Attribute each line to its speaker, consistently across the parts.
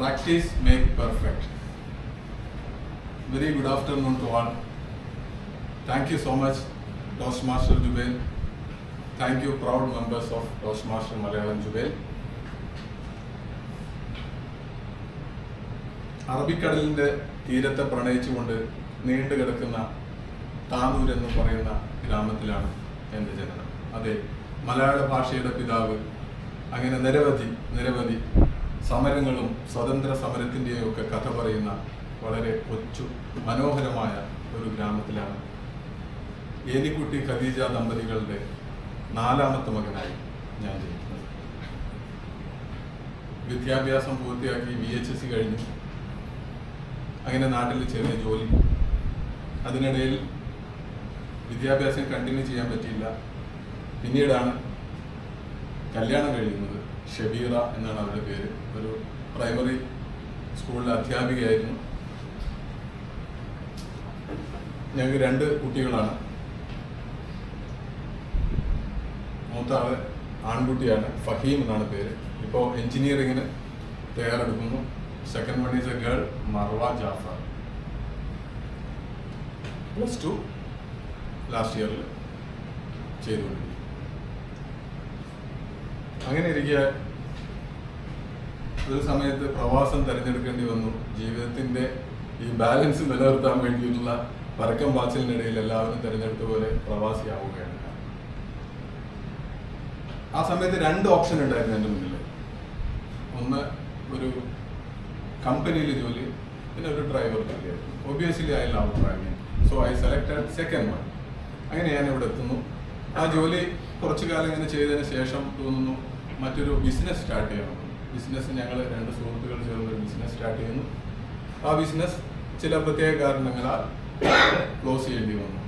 Speaker 1: Practice make perfect. Very good afternoon to all. Thank you so much, Toastmaster Jubail. Thank you, proud members of Toastmaster Malayalam Jubail. അറബിക്കടലിന്റെ തീരത്തെ പ്രണയിച്ചുകൊണ്ട് നീണ്ടു കിടക്കുന്ന താനൂർ എന്ന് പറയുന്ന ഗ്രാമത്തിലാണ് എന്റെ ജനനം അതെ മലയാള ഭാഷയുടെ പിതാവ് അങ്ങനെ നിരവധി നിരവധി സമരങ്ങളും സ്വതന്ത്ര സമരത്തിന്റെയും ഒക്കെ കഥ പറയുന്ന വളരെ ഒച്ചു മനോഹരമായ ഒരു ഗ്രാമത്തിലാണ്. ഏലിക്കുട്ടി ഖദീജ ദമ്പതികളുടെ നാലാമത്തെ മകനായി ഞാൻ ജനിക്കുന്നത്. വിദ്യാഭ്യാസം പൂർത്തിയാക്കി വി എച്ച് എസ് സി കഴിഞ്ഞു. അങ്ങനെ നാട്ടിൽ ചെറിയ ജോലി. അതിനിടയിൽ വിദ്യാഭ്യാസം കണ്ടിന്യൂ ചെയ്യാൻ പറ്റിയില്ല. പിന്നീടാണ് കല്യാണം കഴിയുന്നത്. ഷബീറ എന്നാണ് അവരുടെ പേര്. ഒരു പ്രൈമറി സ്കൂളിലെ അധ്യാപികയായിരുന്നു. ഞങ്ങൾക്ക് രണ്ട് കുട്ടികളാണ്. മൂത്ത ആൺകുട്ടിയാണ് ഫഹീം എന്നാണ് പേര്. ഇപ്പോൾ എഞ്ചിനീയറിങ്ങിന് തയ്യാറെടുക്കുന്നു. Second one is a girl Marwa Jafar. Plus two last ഇയറിൽ ചെയ്തുകൊണ്ടിരിക്കും അങ്ങനെ ഇരിക്കെ ഒരു സമയത്ത് പ്രവാസം തിരഞ്ഞെടുക്കേണ്ടി വന്നു. ജീവിതത്തിന്റെ ഈ ബാലൻസ് നിലനിർത്താൻ വേണ്ടിയിട്ടുള്ള പരക്കം വാച്ചിലിനിടയിൽ എല്ലാവരും തിരഞ്ഞെടുത്ത പോലെ പ്രവാസിയാവുകയാണ്. ആ സമയത്ത് രണ്ട് ഓപ്ഷൻ ഉണ്ടായിരുന്നു എന്റെ മുന്നിൽ ഒന്ന് ഒരു കമ്പനിയിൽ ജോലി പിന്നെ ഒരു driver obviously I love driving so I selected second one അങ്ങനെ ഞാൻ ഇവിടെ എത്തുന്നു. ആ ജോലി കുറച്ചു കാലം ഇങ്ങനെ ചെയ്തതിന് ശേഷം തോന്നുന്നു മറ്റൊരു ബിസിനസ് സ്റ്റാർട്ട് ചെയ്യണം. ബിസിനസ് ഞങ്ങൾ രണ്ട് സുഹൃത്തുക്കൾ ചേർന്ന് ഒരു ബിസിനസ് സ്റ്റാർട്ട് ചെയ്യുന്നു. ആ ബിസിനസ് ചില പ്രത്യേക കാരണങ്ങളാൽ ക്ലോസ് ചെയ്യേണ്ടി വന്നു.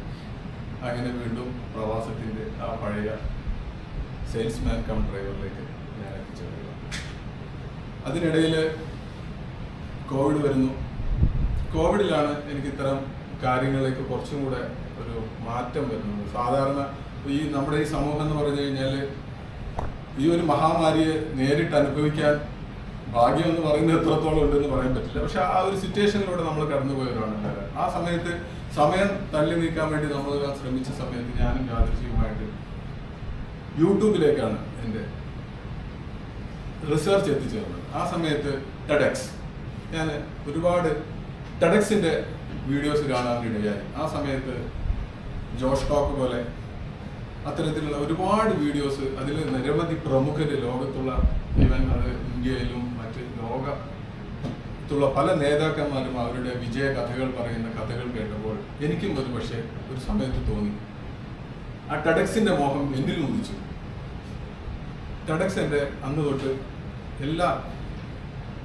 Speaker 1: അങ്ങനെ വീണ്ടും പ്രവാസത്തിന്റെ ആ പഴയ സെയിൽസ്മാൻ കം ഡ്രൈവറിലേക്ക് ഞാൻ എത്തിച്ചേരുക അതിനിടയിൽ കോവിഡ് വരുന്നു. കോവിഡിലാണ് എനിക്ക് ഇത്തരം കാര്യങ്ങളിലേക്ക് കുറച്ചും കൂടെ ഒരു മാറ്റം വരുന്നത്. സാധാരണ ഈ നമ്മുടെ ഈ സമൂഹം എന്ന് പറഞ്ഞു കഴിഞ്ഞാൽ ഈ ഒരു മഹാമാരിയെ നേരിട്ട് അനുഭവിക്കാൻ ഭാഗ്യം എന്ന് പറയുന്നത് എത്രത്തോളം ഉണ്ടെന്ന് പറയാൻ പറ്റില്ല. പക്ഷെ ആ ഒരു സിറ്റുവേഷനിലൂടെ നമ്മൾ കടന്നുപോയവരാണ് ആ സമയത്ത് സമയം തള്ളി നീക്കാൻ വേണ്ടി നമ്മൾ ശ്രമിച്ച സമയത്ത് ഞാനും യാദൃശികമായിട്ട് യൂട്യൂബിലേക്കാണ് എന്റെ റിസർച്ച് എത്തിച്ചേർന്നത്. ആ സമയത്ത് ടെഡക്സ് ഞാൻ ഒരുപാട് ടെഡക്സിന്റെ വീഡിയോസ് കാണാൻ ഇടയായി. ആ സമയത്ത് ജോഷ് ടോക്ക് പോലെ അത്തരത്തിലുള്ള ഒരുപാട് വീഡിയോസ് അതിൽ നിരവധി പ്രമുഖര് ലോകത്തുള്ള ഈവൻ അത് ഇന്ത്യയിലും മറ്റ് ലോകത്തുള്ള പല നേതാക്കന്മാരും അവരുടെ വിജയ കഥകൾ പറയുന്ന കഥകൾ കേട്ടപ്പോൾ എനിക്കും ഒരു പക്ഷേ ഒരു സമയത്ത് തോന്നി. ആ ടഡക്സിന്റെ മോഹം എന്നിൽ ഉദിച്ചു ടഡക്സ് എന്റെ അന്ന് തൊട്ട് എല്ലാ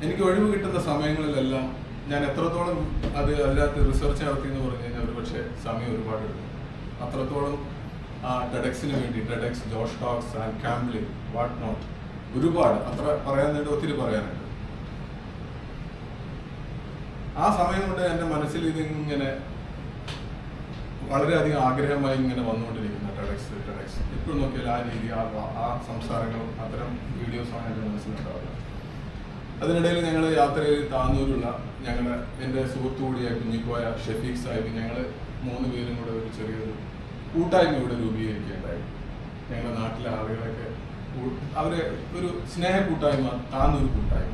Speaker 1: എനിക്ക് ഒഴിവ് കിട്ടുന്ന സമയങ്ങളിലെല്ലാം ഞാൻ എത്രത്തോളം അത് അതിനകത്ത് റിസർച്ച് നടത്തി എന്ന് പറഞ്ഞു കഴിഞ്ഞാൽ ഒരു പക്ഷേ സമയം ഒരുപാട് എടുക്കും. അത്രത്തോളം ടെഡക്സിന് വേണ്ടി ടെഡക്സ് ജോഷ് ടോക്സ് ആൻഡ് കാംബ്ലി വാട്ട് നോട്ട് ഒരുപാട് അത്ര പറയാനുണ്ട് ഒത്തിരി പറയാനുണ്ട്. ആ സമയം കൊണ്ട് എന്റെ മനസ്സിൽ ഇതിങ്ങനെ വളരെയധികം ആഗ്രഹമായി ഇങ്ങനെ വന്നുകൊണ്ടിരിക്കുന്ന ടെഡക്സ് ടെഡക്സ്. ഇപ്പോഴും നോക്കിയാൽ ആ രീതി ആ ആ സംസാരങ്ങളും അത്തരം വീഡിയോസാണ് എന്റെ മനസ്സിലുണ്ടാവുക. അതിനിടയിൽ ഞങ്ങൾ യാത്രയിൽ താന്നൂരുള്ള ഞങ്ങളുടെ എന്റെ സുഹൃത്തു കൂടിയായ കുഞ്ഞിക്കോയ ഷെഫീഖ് സാഹിബ് ഞങ്ങൾ മൂന്ന് പേരും കൂടെ ഒരു ചെറിയൊരു കൂട്ടായ്മ ഇവിടെ രൂപീകരിക്കുകയുണ്ടായി ഞങ്ങളുടെ നാട്ടിലെ ആളുകളൊക്കെ അവരെ ഒരു സ്നേഹ കൂട്ടായ്മ താന്നൊരു കൂട്ടായ്മ.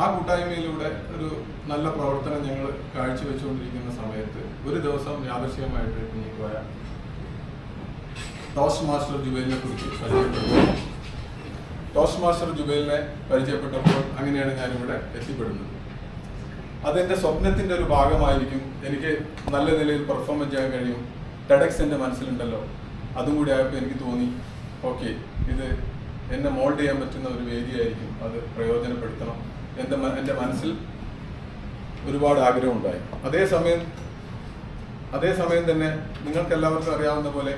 Speaker 1: ആ കൂട്ടായ്മയിലൂടെ ഒരു നല്ല പ്രവർത്തനം ഞങ്ങൾ കാഴ്ചവെച്ചുകൊണ്ടിരിക്കുന്ന സമയത്ത് ഒരു ദിവസം യാദർശികമായിട്ട് പോയ ടോസ്റ്റ് മാസ്റ്റർ ജുബൈലിനെ കുറിച്ച് പരിചയപ്പെട്ടു. ടോസ്റ്റ് മാസ്റ്റർ ജുബൈലിനെ പരിചയപ്പെട്ടപ്പോൾ അങ്ങനെയാണ് ഞാനിവിടെ എത്തിപ്പെടുന്നത്. അതെന്റെ സ്വപ്നത്തിന്റെ ഒരു ഭാഗമായിരിക്കും എനിക്ക് നല്ല നിലയിൽ പെർഫോം ചെയ്യാൻ കഴിയും. ടെഡക്സ് എന്റെ മനസ്സിലുണ്ടല്ലോ. അതും കൂടി ആയപ്പോൾ എനിക്ക് തോന്നി ഓക്കെ ഇത് എന്നെ മോൾഡ് ചെയ്യാൻ പറ്റുന്ന ഒരു വേദി ആയിരിക്കും അത് പ്രയോജനപ്പെടുത്തണം. എന്റെ എന്റെ മനസ്സിൽ ഒരുപാട് ആഗ്രഹം ഉണ്ടായി അതേസമയം അതേസമയം തന്നെ നിങ്ങൾക്ക് എല്ലാവർക്കും അറിയാവുന്ന പോലെ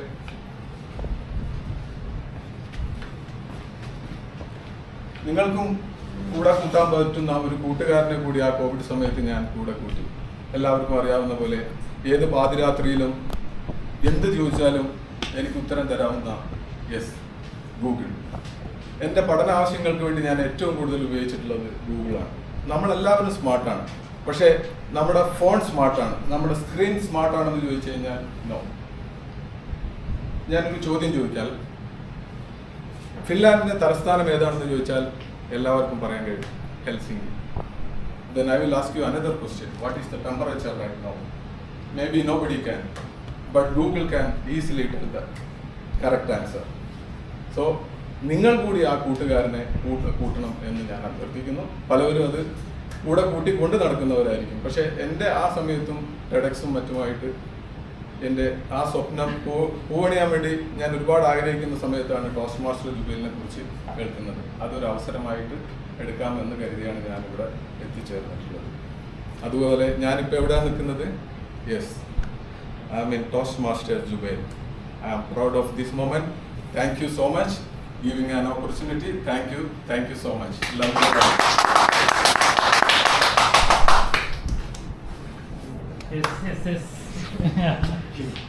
Speaker 1: നിങ്ങൾക്കും കൂടെ കൂട്ടാൻ പറ്റുന്ന ഒരു കൂട്ടുകാരനെ കൂടി ആ കോവിഡ് സമയത്ത് ഞാൻ കൂടെ കൂട്ടി. എല്ലാവർക്കും അറിയാവുന്ന പോലെ ഏത് പാതിരാത്രിയിലും എന്ത് ചോദിച്ചാലും എനിക്ക് ഉത്തരം തരാവുന്ന യെസ് ഗൂഗിൾ എന്റെ പഠന ആവശ്യങ്ങൾക്ക് വേണ്ടി ഞാൻ ഏറ്റവും കൂടുതൽ ഉപയോഗിച്ചിട്ടുള്ളത് ഗൂഗിളാണ് നമ്മളെല്ലാവരും സ്മാർട്ടാണ് പക്ഷേ നമ്മുടെ ഫോൺ സ്മാർട്ടാണ് നമ്മുടെ സ്ക്രീൻ സ്മാർട്ടാണെന്ന് ചോദിച്ചു കഴിഞ്ഞാൽ നോ ഞാനൊരു ചോദ്യം ചോദിച്ചാൽ ഫിൻലാൻഡിന്റെ തലസ്ഥാനം ഏതാണെന്ന് ചോദിച്ചാൽ എല്ലാവർക്കും പറയാൻ കഴിയും. Helsinki then I will ask you another question. What is the temperature right now? Maybe nobody can, but Google can easily tell the correct answer. So, നിങ്ങൾ കൂടി ആ കൂട്ടുകാരനെ കൂട്ട- കൂട്ടണം എന്ന് ഞാൻ അഭ്യർത്ഥിക്കുന്നു. പലവരും അത് കൂടെ കൂട്ടി കൊണ്ട് നടക്കുന്നവരായിരിക്കും. പക്ഷേ എന്റെ ആ സമയത്തും ടെഡക്സും മറ്റുമായിട്ട് എന്റെ ആ സ്വപ്നം പൂവണിയാൻ വേണ്ടി ഞാൻ ഒരുപാട് ആഗ്രഹിക്കുന്ന സമയത്താണ് ടോസ്റ്റ് മാസ്റ്റർ ജുബൈലിനെ കുറിച്ച് കേൾക്കുന്നത്. അതൊരു അവസരമായിട്ട് എടുക്കാമെന്ന് കരുതിയാണ് ഞാനിവിടെ എത്തിച്ചേർന്നിട്ടുള്ളത്. അതുപോലെ ഞാനിപ്പോൾ എവിടെയാണ് നിൽക്കുന്നത്? Yes I am in Toastmaster Jubail. I am proud of this moment. Thank you so much giving an opportunity. Thank you. Thank you so much. Love you.
Speaker 2: Yes, yes, yes.